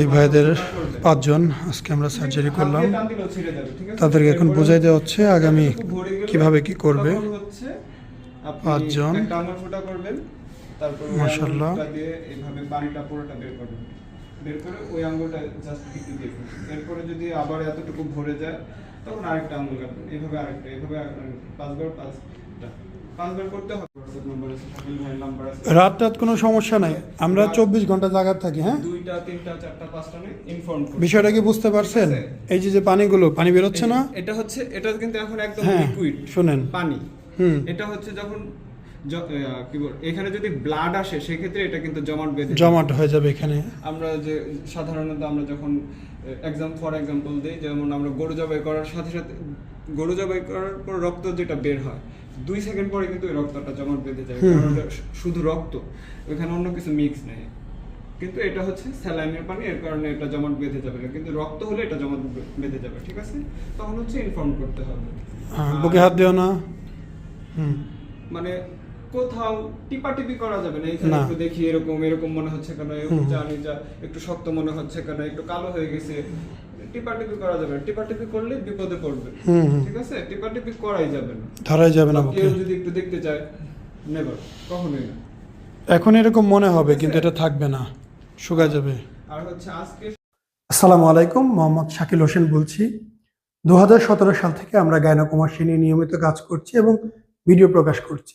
এই ভাইদের পাঁচজন আজকে আমরা সার্জারি করলাম? তাদেরকে এখন বোঝাই দেওয়া হচ্ছে আগামী কীভাবে কি করবে। পাঁচজন। পুরোটা বের করে ওই আঙুলটা জাস্ট একটু দিয়ে। এরপরে যদি আবার এতটুকু ভরে যায় তখন আরেকটা আঙুল কাটবেন। এইভাবে আরেকটা এইভাবে পাঁচবার পাঁচটা। রাত রাত কোনো সমস্যা নাই। আমরা চব্বিশ ঘণ্টা জায়গায় থাকি হ্যাঁ? বিষয়টা কি বুঝতে পারছেন? এই যে যে পানিগুলো পানি বেরোচ্ছে না? এটা হচ্ছে এটা কিন্তু এখন একদম হ্যাঁ লিকুইড শুনেন। পানি। হুম। এটা হচ্ছে যখন কি বল এখানে যদি ব্লাড আসে সেক্ষেত্রে এটা কিন্তু জমাট বেঁধে জমাট হয়ে যাবে এখানে। আমরা যে সাধারণত আমরা যখন এক্সাম ফর এক্সাম্পল দিই যেমন আমরা গরু জবাই করার সাথে সাথে গরু জবাই করার পর রক্ত যেটা বের হয় দুই সেকেন্ড পরে কিন্তু ওই রক্তটা জমাট বেঁধে যায় কারণ শুধু রক্ত ওইখানে অন্য কিছু মিক্স নেই। কিন্তু এটা হচ্ছে স্যালাইনের পানি এর কারণে এটা জমাট বেঁধে যাবে না কিন্তু রক্ত হলে এটা জমাট বেঁধে যাবে ঠিক আছে? তখন হচ্ছে ইনফর্ম করতে হবে। হ্যাঁ, বুকে হাত দিও না। মানে কোথাও টিপাটিপি করা যাবে না। এখানে একটু দেখি এরকম এরকম মনে হচ্ছে কেন। উঁচা নিচা একটু শক্ত মনে হচ্ছে কেন একটু কালো হয়ে গেছে। টিপাটিপি করা যাবে না। টিপাটিপি করলে বিপদে পড়বে। ঠিক আছে? টিপাটিপি করাই যাবে না। ধরাই যাবে না কেউ যদি একটু দেখতে চায় নেভার কখনোই না। এখন এরকম মনে হবে কিন্তু এটা থাকবে না। শুকা যাবে। আর হচ্ছে আজকে আসসালামু আলাইকুম মোহাম্মদ শাকিল হোসেন বলছি। দু হাজার সতেরো সাল থেকে আমরা গায়নাকুমাসী নিয়ে নিয়মিত কাজ করছি এবং ভিডিও প্রকাশ করছি।